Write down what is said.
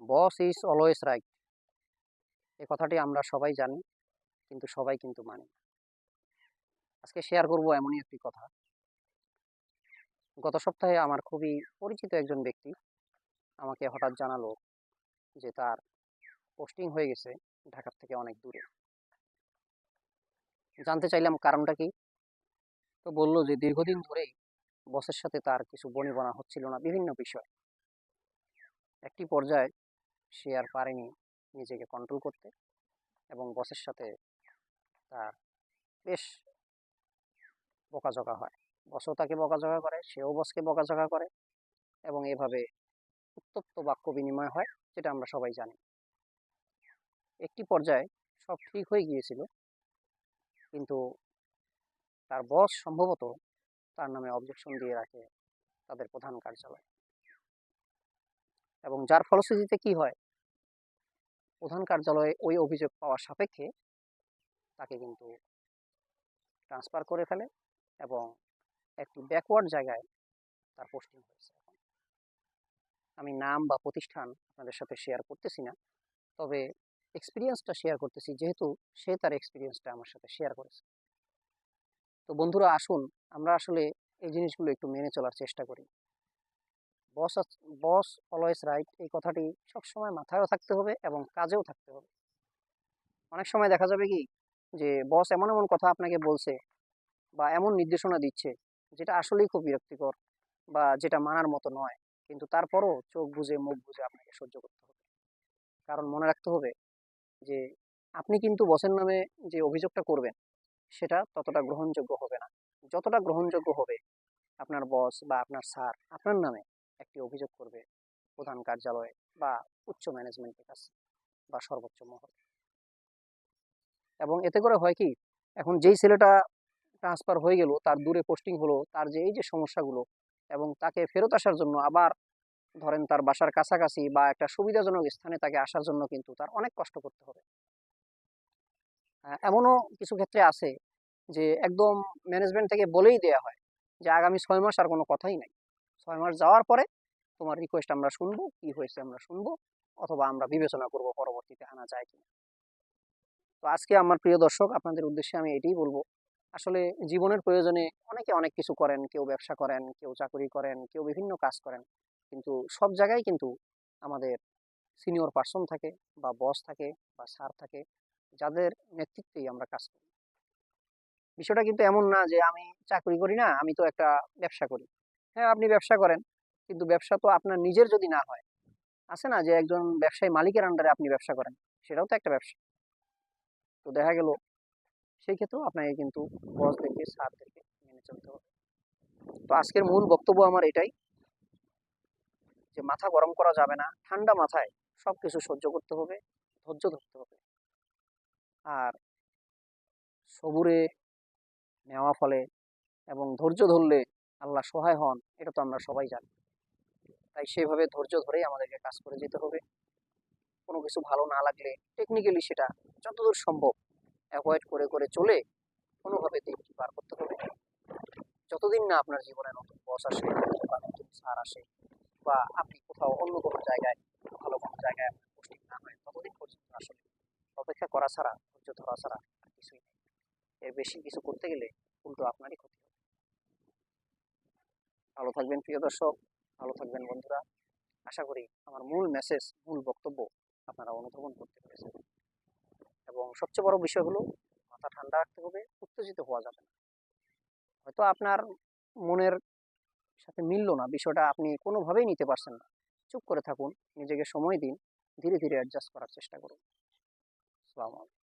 Boss is always right এ কথাটি আমরা সবাই জানি, কিন্তু সবাই কিন্তু মানি আজকে শেয়ার করব এমনই একটি কথা। গত সপ্তাহে আমার খুবই পরিচিত একজন ব্যক্তি আমাকে হঠাৎ জানালো যে তার পোস্টিং হয়ে গেছে ঢাকার থেকে অনেক দূরে। জানতে চাইলাম কারণটা কি? তো বলল যে দীর্ঘদিন ধরেই বসের সাথে তার কিছু বনিবনা হচ্ছিল না বিভিন্ন বিষয়। একটি পর্যায়ে সে আর পারেনি নিজেকে কন্ট্রোল করতে এবং বসের সাথে তার বেশ বকাঝকা হয়। বসও তাকে বকাঝকা করে, সেও বসকে বকাঝকা করে এবং এভাবে উত্তপ্ত বাক্য বিনিময় হয়, যেটা আমরা সবাই জানি। একটি পর্যায়ে সব ঠিক হয়ে গিয়েছিল, কিন্তু তার বস সম্ভবত তার নামে অবজেকশন দিয়ে রাখে তাদের প্রধান কার্যালয়। এবং যার ফলশ্রুতিতে কি হয়? প্রধান কার্যালয়ে ওই অভিযোগ পাওয়ার সাপেক্ষে তাকে কিন্তু ট্রান্সফার করে ফেলে এবং একটি ব্যাকওয়ার্ড জায়গায় তার পোস্টিং হয়েছে আমি নাম বা প্রতিষ্ঠান আপনাদের সাথে শেয়ার করতেছি না, তবে এক্সপিরিয়েন্সটা শেয়ার করতেছি যেহেতু সে তার এক্সপিরিয়েন্সটা আমার সাথে শেয়ার করেছে। তো বন্ধুরা, আসুন, আমরা আসলে এই জিনিসগুলো একটু মেনে চলার চেষ্টা করি। বস বস অলওয়েজ রাইট এই কথাটি সবসময় মাথায়ও থাকতে হবে এবং কাজেও থাকতে হবে। অনেক সময় দেখা যাবে কি যে বস এমন এমন কথা আপনাকে বলছে বা এমন নির্দেশনা দিচ্ছে যেটা আসলেই খুব বিরক্তিকর বা যেটা মানার মতো নয়। কিন্তু তারপরও চোখ বুঝে মুখ বুঝে আপনাকে সহ্য করতে হবে। কারণ মনে রাখতে হবে যে, আপনি কিন্তু বসের নামে যে অভিযোগটা করবেন, সেটা ততটা গ্রহণযোগ্য হবে না। যতটা গ্রহণযোগ্য হবে আপনার বস বা আপনার স্যার আপনার নামে একটি অভিযোগ করবে প্রধান কার্যালয়ে বা উচ্চ ম্যানেজমেন্টের কাছে বা সর্বোচ্চ মহল। এবং এতে করে হয় কি এখন যেই ছেলেটা ট্রান্সফার হয়ে গেল তার দূরে পোস্টিং হলো তার যে এই যে সমস্যাগুলো এবং তাকে ফেরত আসার জন্য আবার ধরেন তার বাসার কাছাকাছি বা একটা সুবিধাজনক স্থানে তাকে আসার জন্য কিন্তু তার অনেক কষ্ট করতে হবে। আহ, এমনও কিছু ক্ষেত্রে আছে যে একদম ম্যানেজমেন্ট থেকে বলেই দেয়া হয় যে আগামী ছয় মাস আর কোনো কথাই নাই। ছয় মাস যাওয়ার পরে তোমার রিকোয়েস্ট আমরা শুনব, কি হয়েছে আমরা শুনব, অথবা আমরা বিবেচনা করব পরবর্তীতে আনা যায় কিনা। তো আজকে আমার প্রিয় দর্শক, আপনাদের উদ্দেশ্যে আমি এটাই বলব। আসলে জীবনের প্রয়োজনে অনেকে অনেক কিছু করেন, কেউ ব্যবসা করেন, কেউ চাকরি করেন, কেউ বিভিন্ন কাজ করেন। কিন্তু সব জায়গায় কিন্তু আমাদের সিনিয়র পার্সন থাকে, বা বস থাকে, বা স্যার থাকে, যাদের নেতৃত্বেই আমরা কাজ করি। বিষয়টা কিন্তু এমন না যে আমি চাকরি করি না, আমি তো একটা ব্যবসা করি। হ্যাঁ আপনি ব্যবসা করেন কিন্তু ব্যবসা তো আপনার নিজের যদি না হয়। আছে না যে একজন ব্যবসায়ী মালিকের আন্ডারে আপনি ব্যবসা করেন? সেটাও তো একটা ব্যবসা। তো দেখা গেল, সেই ক্ষেত্রেও আপনাকে কিন্তু বসদেরকে স্যারদেরকে মেনে চলতে হবে। তো আজকের মূল বক্তব্য আমার এটাই যে মাথা গরম করা যাবে না। ঠান্ডা মাথায় সব কিছু সহ্য করতে হবে, ধৈর্য ধরতে হবে। আর সবুরে নেওয়া ফলে এবং ধৈর্য ধরলে আল্লাহ সহায় হন, এটা তো আমরা সবাই জানি। তাই সেভাবে ধৈর্য ধরেই আমাদেরকে কাজ করে যেতে হবে। কোনো কিছু ভালো না লাগলে টেকনিক্যালি সেটা যতদূর সম্ভব অ্যাভয়েড করে করে চলে কোনোভাবে দিনটি পার করতে হবে। যতদিন না আপনার জীবনে নতুন বস আসে, বা নতুন স্যার আসে, বা আপনি কোথাও অন্য কোনো জায়গায়, ভালো কোনো জায়গায় আপনার পোস্টিং না হয়, ততদিন পর্যন্ত আসলে অপেক্ষা করা ছাড়া, ধৈর্য ধরা ছাড়া আর কিছুই নেই। এর বেশি কিছু করতে গেলে উল্টো আপনারই ক্ষতি হবে। ভালো থাকবেন প্রিয় দর্শক। ভালো থাকবেন বন্ধুরা। আশা করি আমার মূল মেসেজ মূল বক্তব্য আপনারা অনুধাবন করতে পেরেছেন। এবং সবচেয়ে বড় বিষয় হলো, মাথা ঠান্ডা রাখতে হবে, উত্তেজিত হওয়া যাবে না। হয়তো আপনার মনের সাথে মিললো না, বিষয়টা আপনি কোনোভাবেই নিতে পারছেন না। চুপ করে থাকুন, নিজেকে সময় দিন, ধীরে ধীরে অ্যাডজাস্ট করার চেষ্টা করুন। আসসালামু আলাইকুম।